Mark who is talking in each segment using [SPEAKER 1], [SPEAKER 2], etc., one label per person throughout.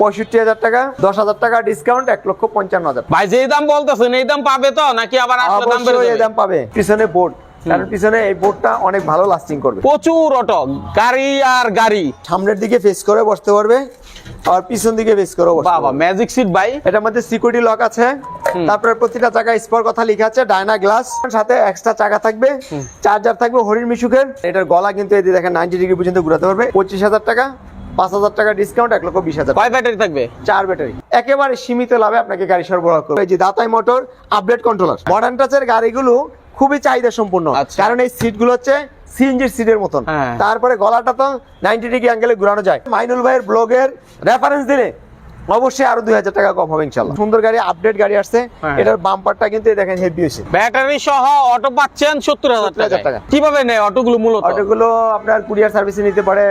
[SPEAKER 1] পঁয়ষট্টি হাজার টাকা দশ হাজার টাকা ডিসকাউন্ট এক লক্ষ পঞ্চান্ন হাজার
[SPEAKER 2] ভাই যেই দাম বলতেছেন এই দাম পাবে তো? নাকি আবার দাম
[SPEAKER 1] এই দাম পাবে। পিছনে বোর্ড কারণ পিছনে এই বোর্ডটা অনেক ভালো লাস্টিং করবে।
[SPEAKER 2] প্রচুর অটো গাড়ি আর গাড়ি।
[SPEAKER 1] সামনের দিকে ফেস করে বসতে পারবে আর পিছন দিকে ফেস করে বসতে
[SPEAKER 2] বাবা ম্যাজিক সিট ভাই।
[SPEAKER 1] এটার মধ্যে সিকিউরিটি লক আছে। তারপরে প্রতিটা জায়গায় স্পর কথা লেখা আছে ডায়না গ্লাস সাথে এক্সট্রা চাকা থাকবে চার্জার থাকবে হরিণ মিশুকের। এটার গলা কিন্তু এই যে দেখেন নাইনটি ডিগ্রি পর্যন্ত ঘুরাতে পারবে। পঁচিশ হাজার টাকা। পাঁচ হাজার টাকা ডিসকাউন্ট এক লক্ষ বিশ হাজার
[SPEAKER 2] কয় ব্যাটারি থাকবে?
[SPEAKER 1] চার ব্যাটারি একেবারে সীমিত লাভে আপনাকে গাড়ি সরবরাহ করবে। এই যে দাতাই মোটর আপডেট কন্ট্রোলার মডার্ন টাচের গাড়িগুলো খুবই চাহিদা সম্পূর্ণ
[SPEAKER 2] আচ্ছা।
[SPEAKER 1] কারণ এই সিটগুলো হচ্ছে সিএনজির সিটের মতন।
[SPEAKER 2] হ্যাঁ।
[SPEAKER 1] তারপরে গলাটা তো নাইনটি ডিগ্রি অ্যাঙ্গেলে ঘুরানো যায়। মাইনুল ভাইয়ের ব্লগের রেফারেন্স দিলে অবশ্যই আরও দুই হাজার টাকা কম হবে ইনশাল্লাহ। সুন্দর গাড়ি আপডেট গাড়ি আসছে।
[SPEAKER 2] হ্যাঁ।
[SPEAKER 1] এটার বাম্পারটা কিন্তু দেখেন হেভি হয়েছে।
[SPEAKER 2] ব্যাটারি সহ অটো পাচ্ছেন সত্তর হাজার
[SPEAKER 1] 70,000
[SPEAKER 2] টাকা
[SPEAKER 1] টাকা।
[SPEAKER 2] কীভাবে নেয় অটোগুলো মূলত?
[SPEAKER 1] অটোগুলো আপনার কুরিয়ার সার্ভিসে নিতে পারে।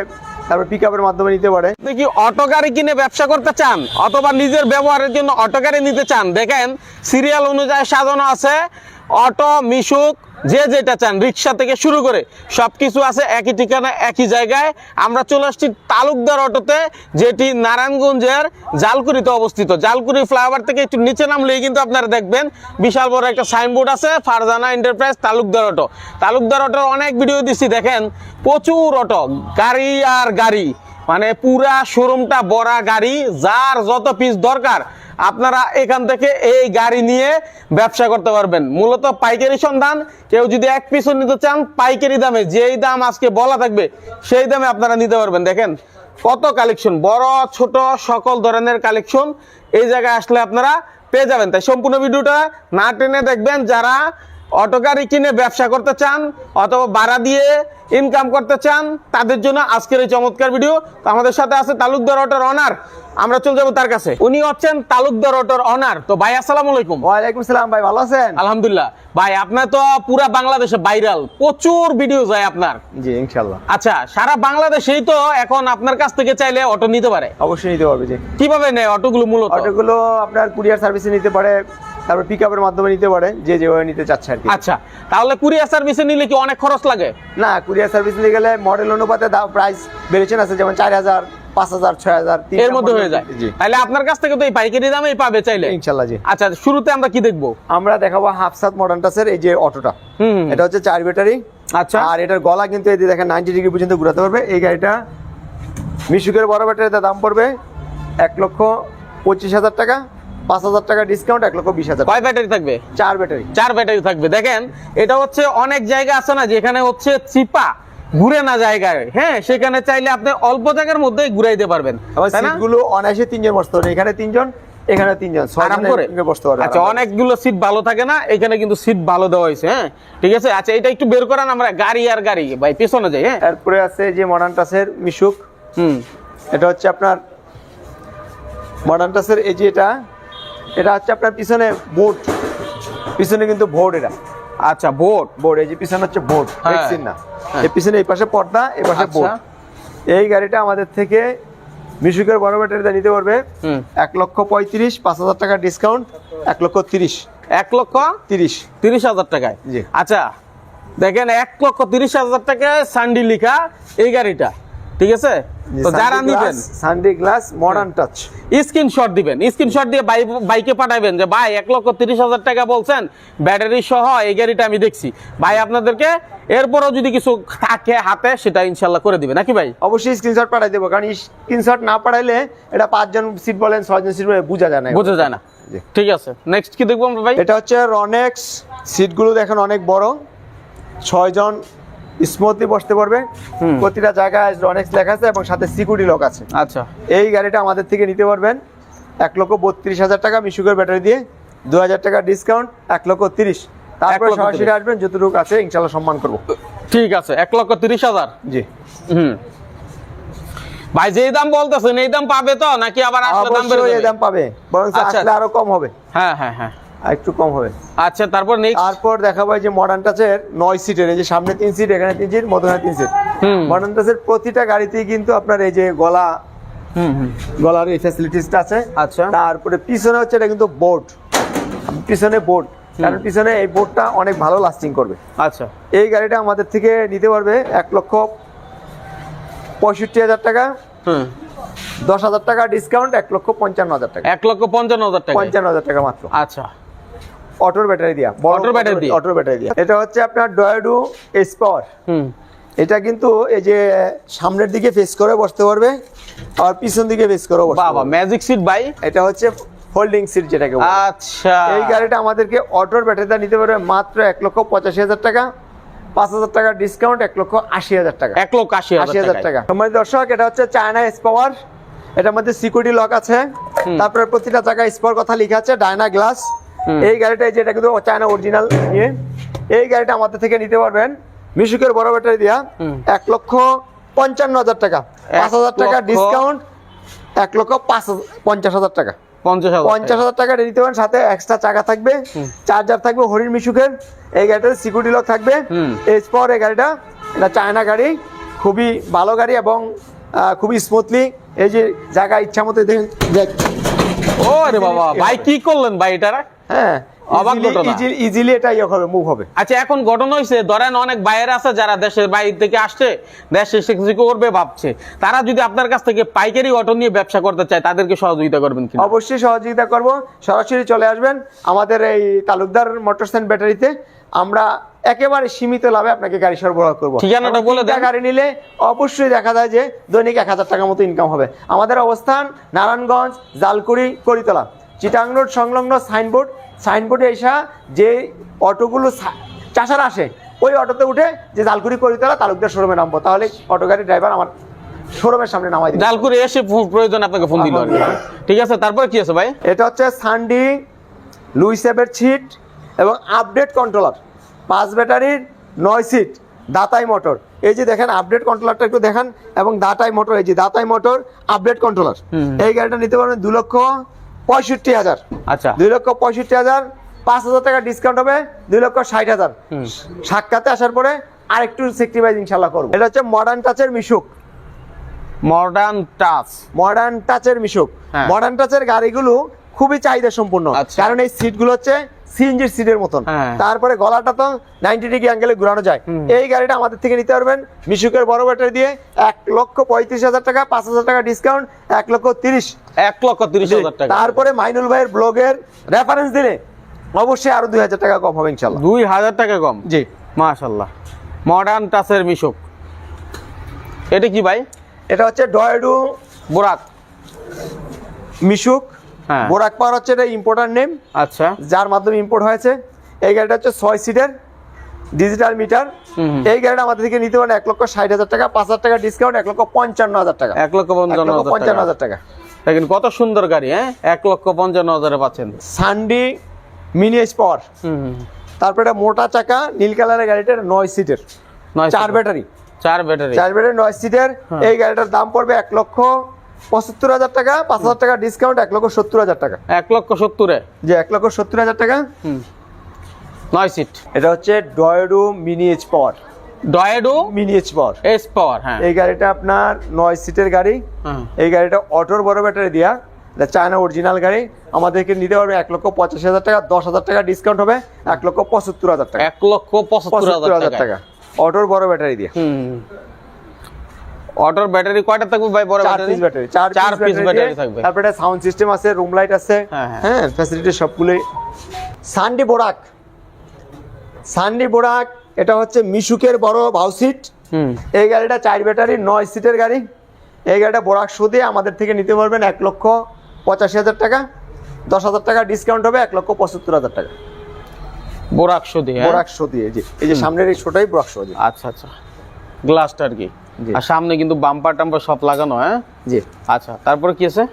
[SPEAKER 1] তারপর পিক মাধ্যমে নিতে পারে।
[SPEAKER 2] আপনি কি অটো গাড়ি কিনে ব্যবসা করতে চান? অথবা নিজের ব্যবহারের জন্য অটো গাড়ি নিতে চান? দেখেন সিরিয়াল অনুযায়ী সাজানো আছে। অটো, মিশুক, যে যেটা চান, রিক্সা থেকে শুরু করে সবকিছু আছে একই ঠিকানা, একই জায়গায়। আমরা চলে আসছি তালুকদার অটোতে, যেটি নারায়ণগঞ্জের জালকুড়িতে অবস্থিত। জালকুড়ি ফ্লাইওভার থেকে একটু নিচে নামলেই কিন্তু আপনারা দেখবেন বিশাল বড় একটা সাইনবোর্ড আছে, ফারজানা এন্টারপ্রাইজ তালুকদার অটো। তালুকদার অটোর অনেক ভিডিও দিচ্ছি, দেখেন, প্রচুর অটো, গাড়ি আর গাড়ি। মানে পুরা শোরুমটা বড়া গাড়ি, যার যত পিস দরকার আপনারা এখান থেকে এই গাড়ি নিয়ে ব্যবসা করতে পারবেন। মূলত পাইকারি সন্ধান, কেউ যদি এক পিসও নিতে চান, পাইকারি দামে, যেই দাম আজকে বলা থাকবে, সেই দামে আপনারা নিতে পারবেন। দেখেন, কত কালেকশন বড়, ছোট, সকল ধরনের কালেকশন এই জায়গায় আসলে আপনারা পেয়ে যাবেন। তাই সম্পূর্ণ ভিডিওটা না টেনে দেখবেন, যারা অটো গাড়ি কিনে ব্যবসা করতে চান অথবা ভাড়া দিয়ে ইনকাম করতে চান তাদের জন্য আজকের এই চমৎকার ভিডিও। তো আমাদের সাথে আছে তালুকদার অটোর অনার আমরা চলে যাব তার কাছে। উনি হচ্ছেন তালুকদার অটোর অনার তো ভাই আসসালামু আলাইকুম।
[SPEAKER 1] ওয়ালাইকুম সালাম ভাই ভালো আছেন?
[SPEAKER 2] আলহামদুলিল্লাহ। ভাই আপনার তো পুরা বাংলাদেশে ভাইরাল প্রচুর ভিডিও যায় আপনার।
[SPEAKER 1] জি ইনশাল্লাহ
[SPEAKER 2] আচ্ছা সারা বাংলাদেশেই তো এখন আপনার কাছ থেকে চাইলে অটো নিতে পারে।
[SPEAKER 1] অবশ্যই নিতে পারবে জি।
[SPEAKER 2] কীভাবে নেয় অটোগুলো মূলত?
[SPEAKER 1] অটোগুলো আপনার কুরিয়ার সার্ভিসে নিতে পারে তারপর পিক আপের মাধ্যমে নিতে পারে যে যেভাবে নিতে চাচ্ছে আর কি।
[SPEAKER 2] আচ্ছা তাহলে কুরিয়ার সার্ভিসে নিলে কি অনেক খরচ লাগে?
[SPEAKER 1] না কুরিয়ার সার্ভিস নিয়ে গেলে মডেল অনুপাতে দাম প্রাইস বেড়েছে আছে যেমন চার হাজার পাঁচ হাজার ছয় হাজার
[SPEAKER 2] এর মধ্যে হয়ে যায়। তাহলে আপনার কাছ থেকে তো এই পাইকারি দামেই পাবে চাইলে।
[SPEAKER 1] ইনশাল্লাহ জি।
[SPEAKER 2] আচ্ছা শুরুতে আমরা কি দেখব?
[SPEAKER 1] আমরা দেখাবো হাফসাত মডার্ন টাচের এই যে অটোটা।
[SPEAKER 2] হুম।
[SPEAKER 1] এটা হচ্ছে চার ব্যাটারি।
[SPEAKER 2] আচ্ছা।
[SPEAKER 1] আর এটার গলা কিন্তু এই দেখেন নাইনটি ডিগ্রি পর্যন্ত ঘুরাতে পারবে। এই গাড়িটা মিশুকের বড় ব্যাটারিতে দাম পড়বে এক লক্ষ পঁচিশ হাজার টাকা। পাঁচ হাজার টাকা ডিসকাউন্ট এক লক্ষ বিশ হাজার
[SPEAKER 2] কয় ব্যাটারি থাকবে?
[SPEAKER 1] চার ব্যাটারি।
[SPEAKER 2] চার ব্যাটারি থাকবে। দেখেন এটা হচ্ছে অনেক জায়গা আছে না যেখানে হচ্ছে চিপা ঘুরে না জায়গায়। হ্যাঁ সেখানে চাইলে আপনি অল্প জায়গার মধ্যেই ঘুরাইতে পারবেন।
[SPEAKER 1] সিটগুলো অনায়াসে তিনজন বসতে পারবে। এখানে তিনজন এখানে তিনজন।
[SPEAKER 2] আরাম করে?
[SPEAKER 1] বসতে পারবে।
[SPEAKER 2] আচ্ছা অনেকগুলো সিট ভালো থাকে না এখানে কিন্তু সিট ভালো দেওয়া হয়েছে হ্যাঁ? ঠিক আছে? আচ্ছা এটা একটু বের করান আমরা গাড়ি আর গাড়ি ভাই পেছনে যাই হ্যাঁ?
[SPEAKER 1] তারপরে আছে যে মডার্ন টাচের মিশুক।
[SPEAKER 2] হুম।
[SPEAKER 1] এটা হচ্ছে আপনার মডার্ন টাচের এই যে এটা এটা হচ্ছে আপনার পিছনে বোর্ড পিছনে কিন্তু বোর্ড এটা।
[SPEAKER 2] আচ্ছা বোট
[SPEAKER 1] বোর্ড এই যে পিছনে হচ্ছে বোর্ড
[SPEAKER 2] হ্যাঁ।
[SPEAKER 1] দেখছেন না?
[SPEAKER 2] হ্যাঁ।
[SPEAKER 1] এই পিছনে এই পাশে পর্দা এই পাশে
[SPEAKER 2] আচ্ছা।
[SPEAKER 1] বোর্ড এই গাড়িটা আমাদের থেকে মিশুকের বড় ব্যাটারিতে নিতে পারবে। এক লক্ষ পঁয়ত্রিশ পাঁচ হাজার টাকা ডিসকাউন্ট এক লক্ষ তিরিশ।
[SPEAKER 2] এক লক্ষ
[SPEAKER 1] তিরিশ।
[SPEAKER 2] তিরিশ হাজার টাকায়?
[SPEAKER 1] জি।
[SPEAKER 2] আচ্ছা দেখেন এক লক্ষ তিরিশ হাজার টাকায় সান্ডি লিখা এই গাড়িটা। ঠিক আছে? তো যারা নিবেন?
[SPEAKER 1] Sunday glass modern touch
[SPEAKER 2] screenshot দিবেন স্ক্রিনশট দিয়ে বাইকে পাঠাবেন যে ভাই এক লক্ষ তিরিশ হাজার টাকা বলছেন ব্যাটারি সহ এই গাড়িটা আমি দেখছি। ভাই আপনাদেরকে এরপরও যদি কিছু থাকে হাতে সেটা ইনশাল্লাহ করে দিবে নাকি ভাই?
[SPEAKER 1] অবশ্যই স্ক্রিনশট পাঠাই দেবো কারণ স্ক্রিনশট না পাঠাইলে এটা পাঁচজন সিট বলেন ছয়জন সিট বলেন বোঝা যায় না।
[SPEAKER 2] বোঝা যায় না। ঠিক আছে নেক্সট কি দেখব আমরা ভাই?
[SPEAKER 1] এটা হচ্ছে রনেক্স সিটগুলো দেখেন অনেক বড় ছয়জন স্মুথলি বসতে পারবে। প্রতিটা জায়গায় রনেক্স লেখা আছে এবং সাথে সিকিউরিটি লক আছে।
[SPEAKER 2] আচ্ছা।
[SPEAKER 1] এই গাড়িটা আমাদের থেকে নিতে পারবেন। এক লক্ষ বত্রিশ হাজার টাকা মিশুকের ব্যাটারি দিয়ে। দু হাজার টাকা ডিসকাউন্ট এক লক্ষ তিরিশ। তারপরে সরাসরি আসবেন যতটুকু আছে ইনশাল্লাহ সম্মান করব।
[SPEAKER 2] ঠিক আছে এক লক্ষ তিরিশ হাজার?
[SPEAKER 1] জি।
[SPEAKER 2] হুম। ভাই যেই দাম বলতেছেন এই দাম পাবে তো? নাকি আবার আসলে দাম বেড়ে
[SPEAKER 1] অবশ্যই এই
[SPEAKER 2] যাবে?
[SPEAKER 1] দাম পাবে। বরং
[SPEAKER 2] আচ্ছা।
[SPEAKER 1] আসলে আরও কম হবে।
[SPEAKER 2] হ্যাঁ হ্যাঁ হ্যাঁ।
[SPEAKER 1] একটু কম হবে।
[SPEAKER 2] আচ্ছা তারপর নেক্সট
[SPEAKER 1] তারপর দেখাবো যে মডার্ন টাচের নয় সিটের এই যে সামনে তিন সিট এখানে তিন সিট মধ্যখানে তিন সিট মডার্ন টাচের প্রতিটা গাড়িতেই কিন্তু আপনার এই যে গলা গলার এই ফ্যাসিলিটিসটা আছে।
[SPEAKER 2] আচ্ছা।
[SPEAKER 1] তারপরে পিছনে হচ্ছে এটা কিন্তু বোর্ড পিছনে বোর্ড কারণ পিছনে এই বোর্ডটা অনেক ভালো লাস্টিং করবে।
[SPEAKER 2] আচ্ছা।
[SPEAKER 1] এই গাড়িটা আমাদের থেকে নিতে পারবে এক লক্ষ পঁয়ষট্টি হাজার টাকা।
[SPEAKER 2] হুম।
[SPEAKER 1] দশ হাজার টাকা ডিসকাউন্ট এক লক্ষ পঞ্চান্ন হাজার টাকা।
[SPEAKER 2] এক লক্ষ পঞ্চান্ন হাজার টাকা।
[SPEAKER 1] পঞ্চান্ন হাজার টাকা মাত্র।
[SPEAKER 2] আচ্ছা।
[SPEAKER 1] অটোর ব্যাটারি দিয়া
[SPEAKER 2] অটোর ব্যাটারি দিয়ে?
[SPEAKER 1] অটোর ব্যাটারি দিয়া। এটা হচ্ছে আপনার ডয়েডু এস পাওয়ার
[SPEAKER 2] হুম।
[SPEAKER 1] এটা কিন্তু এই যে সামনের দিকে ফেস করে বসতে পারবে আর পিছন দিকে ফেস করে বসতে
[SPEAKER 2] বাবা ম্যাজিক সিট ভাই।
[SPEAKER 1] এটা হচ্ছে হোল্ডিং সিট যেটাকে।
[SPEAKER 2] আচ্ছা।
[SPEAKER 1] এই গাড়িটা আমাদেরকে অটোর ব্যাটারিটা নিতে পারবে মাত্র এক লক্ষ পঁচাশি হাজার টাকা পাঁচ হাজার টাকা ডিসকাউন্ট এক লক্ষ আশি হাজার টাকা।
[SPEAKER 2] এক লক্ষ আশি
[SPEAKER 1] হাজার টাকা। তোমার দর্শক এটা হচ্ছে চায়না এস পাওয়ার এটার মধ্যে সিকিউরিটি লক আছে। তারপরে প্রতিটা জায়গায় স্পর কথা লিখা আছে ডায়না গ্লাস এই গাড়িটা যেটা কিন্তু চায়না অরিজিনাল নিয়ে এই গাড়িটা আমাদের থেকে নিতে পারবেন মিশুকের বড় ব্যাটারি দিয়া এক লক্ষ পঞ্চান্ন হাজার টাকা। পাঁচ হাজার টাকা ডিসকাউন্ট এক লক্ষ পাঁচ পঞ্চাশ হাজার টাকা।
[SPEAKER 2] পঞ্চাশ হাজার।
[SPEAKER 1] টাকা নিতে পারেন সাথে এক্সট্রা চাকা থাকবে চার্জার থাকবে হরিণ মিশুকের এই গাড়িটাতে সিকিউরিটি লক থাকবে। এরপর এই গাড়িটা এটা চায়না গাড়ি খুবই ভালো গাড়ি এবং খুবই স্মুথলি এই যে জায়গা ইচ্ছা মতো দেখ-
[SPEAKER 2] ও রে বাবা ভাই কি করলেন ভাই এটা
[SPEAKER 1] হ্যাঁ। ইজিলি এটা ইয়ে হবে মুভ হবে।
[SPEAKER 2] আচ্ছা এখন ঘটনা হয়েছে ধরেন অনেক বাইরে আছে যারা দেশের বাইরে থেকে আসছে দেশে এসে কিছু করবে ভাবছে। তারা যদি আপনার কাছ থেকে পাইকারি অটো নিয়ে ব্যবসা করতে চায় তাদেরকে সহযোগিতা করবেন কি
[SPEAKER 1] অবশ্যই সহযোগিতা করব। সরাসরি চলে আসবেন আমাদের এই তালুকদার মোটরসাইকেল ব্যাটারিতে। আমরা একেবারে সীমিত লাভে আপনাকে গাড়ি সরবরাহ করব।
[SPEAKER 2] ঠিকানাটা বলে।
[SPEAKER 1] গাড়ি নিলে অবশ্যই দেখা যায় যে দৈনিক এক হাজার টাকার মতো ইনকাম হবে। আমাদের অবস্থান নারায়ণগঞ্জ জালকুড়ি করিতলা। চিটাং রোড সংলগ্ন সাইনবোর্ড সাইনবোর্ডে এসা যে অটোগুলো চাষার আসে ওই অটোতে উঠে যে জালকুড়ি করিতলা তালুকদার শোরুমে নামবো। তাহলে অটো গাড়ির ড্রাইভার আমার শোরুমের সামনে নামাই দেবে।
[SPEAKER 2] জাল এসে প্রয়োজন আপনাকে ফোন দিল ঠিক আছে তারপরে কি আছে ভাই?
[SPEAKER 1] এটা হচ্ছে সানডি লুইসেবের সিট এবং আপডেট কন্ট্রোলার পাঁচ ব্যাটারির নয় সিট দাতাই মোটর এই যে দেখেন আপডেট কন্ট্রোলারটা একটু দেখেন এবং দাতাই মোটর এই যে দাতাই মোটর আপডেট কন্ট্রোলার এই গাড়িটা নিতে পারবেন দু লক্ষ পঁয়ষট্টি হাজার।
[SPEAKER 2] আচ্ছা।
[SPEAKER 1] দুই লক্ষ পঁয়ষট্টি হাজার পাঁচ হাজার টাকা ডিসকাউন্ট হবে দুই লক্ষ ষাট হাজার। সাক্ষাতে আসার পরে আর একটু সেক্টিভাইজ ইনশাল্লাহ করব। এটা হচ্ছে মডার্ন টাচের মিশুক।
[SPEAKER 2] মডার্ন টাচ
[SPEAKER 1] মডার্ন টাচের মিশুক।
[SPEAKER 2] হ্যাঁ।
[SPEAKER 1] মডার্ন টাচের গাড়িগুলো খুবই চাহিদা সম্পূর্ণ
[SPEAKER 2] আচ্ছা।
[SPEAKER 1] কারণ এই সিটগুলো হচ্ছে সিএনজির সিটের মতন।
[SPEAKER 2] হ্যাঁ।
[SPEAKER 1] তারপরে গলাটা তো নাইনটি ডিগ্রি অ্যাঙ্গেলে ঘুরানো যায়। এই গাড়িটা আমাদের থেকে নিতে পারবেন মিশুকের বড় ব্যাটারি দিয়ে এক লক্ষ পঁয়ত্রিশ হাজার টাকা পাঁচ হাজার টাকা ডিসকাউন্ট এক লক্ষ তিরিশ।
[SPEAKER 2] এক লক্ষ তিরিশ হাজার টাকা।
[SPEAKER 1] তারপরে মাইনুল ভাইয়ের ব্লগের রেফারেন্স দিলে অবশ্যই আরও দুই হাজার টাকা কম হবে ইনশাল্লাহ
[SPEAKER 2] দুই হাজার টাকা কম?
[SPEAKER 1] জি।
[SPEAKER 2] মাশাল্লাহ মডার্ন টাচের মিশুক। এটা কি ভাই?
[SPEAKER 1] এটা হচ্ছে ডয়েডু
[SPEAKER 2] বোরাক
[SPEAKER 1] মিশুক। বোরাক পাওয়ার হচ্ছে এটা ইম্পোর্টার নেম
[SPEAKER 2] আচ্ছা।
[SPEAKER 1] যার মাধ্যমে ইম্পোর্ট হয়েছে। এই গাড়িটা হচ্ছে ছয় সিটের ডিজিটাল মিটার এই গাড়িটা আমাদের থেকে নিতে পারেন এক লক্ষ ষাট হাজার টাকা পাঁচ হাজার টাকা ডিসকাউন্ট এক লক্ষ পঞ্চান্ন হাজার টাকা।
[SPEAKER 2] এক লক্ষ পঞ্চান্ন হাজার টাকা। দেখেন কত সুন্দর গাড়ি হ্যাঁ? এক লক্ষ পঞ্চান্ন হাজারে পাচ্ছেন।
[SPEAKER 1] সানডি মিনি
[SPEAKER 2] হুম
[SPEAKER 1] তারপরে এটা মোটা চাকা নীল কালারের গাড়িটা নয় সিটের চার ব্যাটারি
[SPEAKER 2] চার ব্যাটারি
[SPEAKER 1] চার ব্যাটারি নয় সিটের এই গাড়িটার দাম পড়বে এক লক্ষ পঁচাত্তর হাজার টাকা পাঁচ হাজার টাকা ডিসকাউন্ট এক লক্ষ সত্তর হাজার টাকা।
[SPEAKER 2] এক লক্ষ সত্তরে?
[SPEAKER 1] যে এক লক্ষ সত্তর হাজার টাকা?
[SPEAKER 2] নয় সিট
[SPEAKER 1] এটা হচ্ছে ডয়েডু mini H power
[SPEAKER 2] ডয়েডো
[SPEAKER 1] mini H power
[SPEAKER 2] S power হ্যাঁ।
[SPEAKER 1] এই গাড়িটা আপনার নয় সিটের গাড়ি। এই গাড়িটা অটোর বড় ব্যাটারি দিয়া। এটা চায়না অরিজিনাল গাড়ি। আমাদেরকে নিতে পারবে এক লক্ষ পঁচাশি হাজার টাকা দশ হাজার টাকা ডিসকাউন্ট হবে। এক লক্ষ পঁচাত্তর হাজার টাকা।
[SPEAKER 2] এক লক্ষ পঁচাত্তর হাজার টাকা।
[SPEAKER 1] অটোর বড় ব্যাটারি দিয়ে।
[SPEAKER 2] হুম। অটোর ব্যাটারি কয়টা থাকবে ভাই বড় ব্যাটারি?
[SPEAKER 1] পিস ব্যাটারি চার
[SPEAKER 2] চার
[SPEAKER 1] পিস
[SPEAKER 2] পিস
[SPEAKER 1] ব্যাটারি
[SPEAKER 2] থাকবে।
[SPEAKER 1] তারপরে সাউন্ড সিস্টেম আছে রুম লাইট আছে।
[SPEAKER 2] হ্যাঁ, হ্যাঁ।
[SPEAKER 1] হ্যাঁ ফ্যাসিলিটি সবগুলোই। সানডি বোরাক সানডি বোরাক এটা হচ্ছে মিশুকের বড় ভাউ সিট
[SPEAKER 2] হুম।
[SPEAKER 1] এই গাড়িটা চার ব্যাটারি নয় সিটের গাড়ি। এই গাড়িটা বোরাক দিয়ে আমাদের থেকে নিতে পারবেন এক লক্ষ পঁচাশি হাজার টাকা। দশ হাজার টাকা ডিসকাউন্ট হবে এক লক্ষ পঁচাত্তর হাজার টাকা।
[SPEAKER 2] বোরাক সুদি
[SPEAKER 1] বোরাক শো দিয়ে জি। এই যে সামনের এই শোটাই বোরাক শো
[SPEAKER 2] আচ্ছা আচ্ছা। গ্লাসটা আর কি। আর সামনে কিন্তু বাম্পার টাম্পার সব লাগানো হ্যাঁ?
[SPEAKER 1] জি।
[SPEAKER 2] আচ্ছা তারপরে কি আছে?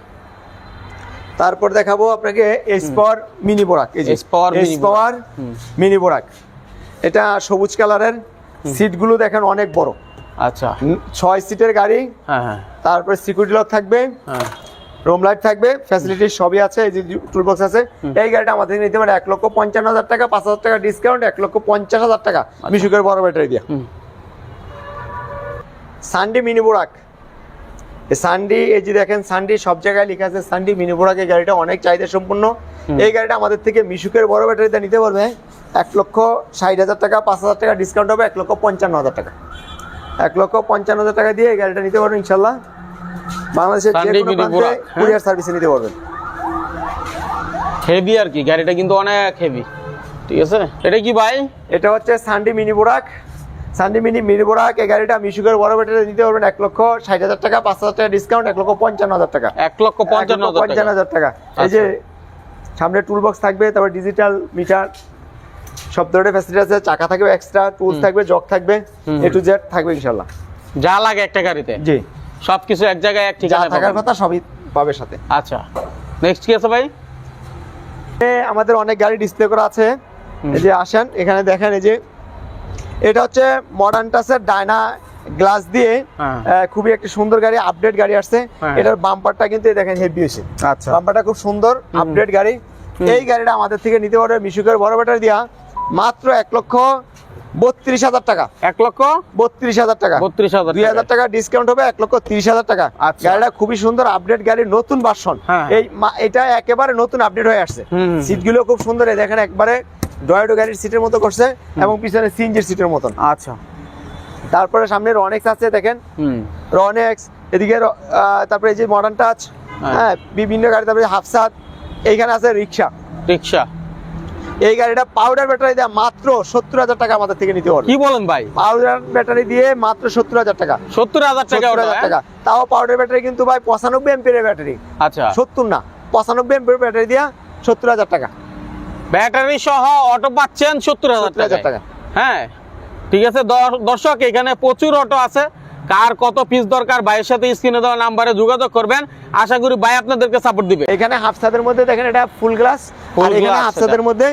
[SPEAKER 1] তারপর দেখাবো আপনাকে এসপর মিনি বোরাক এই যে।
[SPEAKER 2] এসপাওয়ার মিনি
[SPEAKER 1] বোরাক এটা সবুজ কালারের। সিটগুলো দেখেন অনেক বড়।
[SPEAKER 2] আচ্ছা।
[SPEAKER 1] ছয় সিটের গাড়ি।
[SPEAKER 2] হ্যাঁ হ্যাঁ।
[SPEAKER 1] তারপরে সিকিউরিটি লক থাকবে।
[SPEAKER 2] হ্যাঁ।
[SPEAKER 1] রুম লাইট থাকবে। ফ্যাসিলিটি সবই আছে এই যে টুল বক্স আছে এই গাড়িটা আমাদের নিতে পারে এক লক্ষ পঞ্চান্ন হাজার টাকা পাঁচ হাজার টাকা ডিসকাউন্ট এক লক্ষ পঞ্চাশ হাজার টাকা মিশুকের বড় ব্যাটারি দিয়ে। সানডি মিনি বোরাক। এই সানডি এই যে দেখেন সানডি সব জায়গায় লেখা আছে সানডি মিনি বোরাক এই গাড়িটা অনেক চাহিদা সম্পূর্ণ এই গাড়িটা আমাদের থেকে মিশুকের বড় ব্যাটারিতে নিতে পারবে। এক লক্ষ ষাট হাজার টাকা পাঁচ হাজার টাকা ডিসকাউন্ট হবে এক লক্ষ পঞ্চান্ন হাজার টাকা। এক লক্ষ পঞ্চান্ন হাজার টাকা দিয়ে এই গাড়িটা নিতে পারবেন ইনশাল্লাহ বাংলাদেশের যে কোনো প্রান্তে
[SPEAKER 2] হ্যাঁ।
[SPEAKER 1] কুরিয়ার সার্ভিসে নিতে পারবেন
[SPEAKER 2] হেভি আর কি গাড়িটা কিন্তু অনেক হেভি ঠিক আছে? এটা কি ভাই?
[SPEAKER 1] এটা হচ্ছে সানডি মিনি বোরাক। সানডি মিনি মিনি বোরাক এই গাড়িটা মিশুকের বড় ব্যাটারি নিতে পারবেন এক লক্ষ ষাট হাজার টাকা পাঁচ হাজার টাকা ডিসকাউন্ট এক লক্ষ পঞ্চান্ন হাজার টাকা।
[SPEAKER 2] এক লক্ষ পঞ্চান্ন
[SPEAKER 1] পঞ্চান্ন
[SPEAKER 2] টাকা
[SPEAKER 1] হাজার টাকা। এই যে
[SPEAKER 2] আচ্ছা।
[SPEAKER 1] সামনে টুল বক্স থাকবে তারপর ডিজিটাল মিটার সব ধরনের ফ্যাসিলিটি আছে চাকা থাকবে এক্সট্রা টুলস থাকবে জগ থাকবে এ টু জেড থাকবে ইনশাল্লাহ
[SPEAKER 2] যা লাগে একটা গাড়িতে?
[SPEAKER 1] জি।
[SPEAKER 2] সবকিছু এক জায়গায় এক
[SPEAKER 1] যা
[SPEAKER 2] ঠিকানায়
[SPEAKER 1] থাকার কথা সবই পাবে সাথে।
[SPEAKER 2] আচ্ছা। নেক্সট কি আছে ভাই?
[SPEAKER 1] এ আমাদের অনেক গাড়ি ডিসপ্লে করা আছে। এই যে আসেন এখানে দেখেন এই যে এটা হচ্ছে মডার্ন টাসের ডায়না গ্লাস দিয়ে
[SPEAKER 2] হ্যাঁ।
[SPEAKER 1] খুবই একটা সুন্দর গাড়ি আপডেট গাড়ি আসছে।
[SPEAKER 2] হ্যাঁ।
[SPEAKER 1] এটার বাম্পারটা কিন্তু দেখেন হেভি হয়েছে।
[SPEAKER 2] আচ্ছা।
[SPEAKER 1] বাম্পারটা খুব সুন্দর আপডেট গাড়ি। এই গাড়িটা আমাদের থেকে নিতে পারবে মিশুকের বড় ব্যাটারি দিয়া মাত্র এক লক্ষ বত্রিশ হাজার টাকা।
[SPEAKER 2] এক লক্ষ
[SPEAKER 1] বত্রিশ হাজার টাকা।
[SPEAKER 2] বত্রিশ হাজার
[SPEAKER 1] দুই হাজার টাকা। ডিসকাউন্ট হবে এক লক্ষ তিরিশ হাজার টাকা।
[SPEAKER 2] আচ্ছা।
[SPEAKER 1] গাড়িটা খুবই সুন্দর আপডেট গাড়ি নতুন ভার্সন
[SPEAKER 2] হ্যাঁ।
[SPEAKER 1] এই এটা একেবারে নতুন আপডেট হয়ে আসছে। সিটগুলো খুব সুন্দর দেখেন একবারে ডয়েডো গাড়ির সিটের মতো করছে এবং পিছনে সিএনজির সিটের মতন।
[SPEAKER 2] আচ্ছা।
[SPEAKER 1] তারপরে সামনে রনেক্স আছে দেখেন। রনেক্স এদিকে তারপরে এই যে মডার্ন টাচ
[SPEAKER 2] হ্যাঁ।
[SPEAKER 1] হ্যাঁ বিভিন্ন গাড়ি তারপরে হাফসাত এইখানে আছে রিক্সা
[SPEAKER 2] রিক্সা
[SPEAKER 1] এই গাড়িটা পাউডার ব্যাটারি দেওয়া মাত্র সত্তর হাজার টাকা আমাদের থেকে নিতে পারবে
[SPEAKER 2] কি বলেন ভাই?
[SPEAKER 1] পাউডার ব্যাটারি দিয়ে মাত্র সত্তর হাজার টাকা।
[SPEAKER 2] সত্তর হাজার টাকা হ্যাঁ?
[SPEAKER 1] টাকা। তাও পাউডার ব্যাটারি কিন্তু ভাই পঁচানব্বই এমপির ব্যাটারি
[SPEAKER 2] আচ্ছা।
[SPEAKER 1] সত্তর না পঁচানব্বই এমপির ব্যাটারি দিয়া সত্তর হাজার টাকা।
[SPEAKER 2] ব্যাটারি সহ অটো পাচ্ছেন সত্তর হাজার টাকা। হ্যাঁ ঠিক আছে দর- দর্শক এখানে প্রচুর অটো আছে। কার কত পিস দরকার ভাইয়ের সাথে স্ক্রিনে দেওয়া নাম্বারে যোগাযোগ করবেন। আশা করি ভাই আপনাদেরকে সাপোর্ট দিবে।
[SPEAKER 1] এখানে হাফসাদের মধ্যে দেখেন এটা ফুল গ্লাস আর এখানে
[SPEAKER 2] হাফ
[SPEAKER 1] হাফসাদের মধ্যে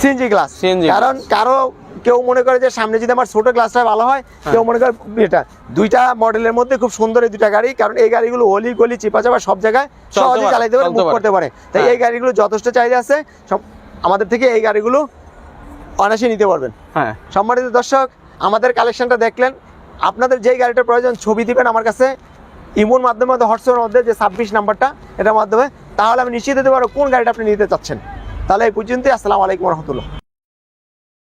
[SPEAKER 1] সিএনজি গ্লাস
[SPEAKER 2] সিএনজি
[SPEAKER 1] কারণ কারও কেউ মনে করে যে সামনে যদি আমার ছোট গ্লাসটা ভালো হয়
[SPEAKER 2] হ্যাঁ।
[SPEAKER 1] কেউ মনে করে এটা। দুইটা মডেলের মধ্যে খুব সুন্দর এই দুইটা গাড়ি কারণ এই গাড়িগুলো অলি গলি চিপা চাপা সব জায়গায় সহজে চালাইতে পারে মুভ করতে পারে। তাই
[SPEAKER 2] হ্যাঁ।
[SPEAKER 1] এই গাড়িগুলো যথেষ্ট চাহিদা আছে। সব আমাদের থেকে এই গাড়িগুলো অনায়াসে নিতে পারবেন।
[SPEAKER 2] হ্যাঁ।
[SPEAKER 1] সম্মানিত দর্শক আমাদের কালেকশনটা দেখলেন। আপনাদের যেই গাড়িটা প্রয়োজন ছবি দিবেন আমার কাছে। ইমোর মাধ্যমে হোয়াটসঅ্যাপের মধ্যে যে ছাব্বিশ নাম্বারটা এটার মাধ্যমে। তাহলে আমি নিশ্চিত দিতে পারব কোন গাড়িটা আপনি নিতে চাচ্ছেন। তাহলে এই পর্যন্তই। আসসালামু আলাইকুম রহমতুল্লাহ।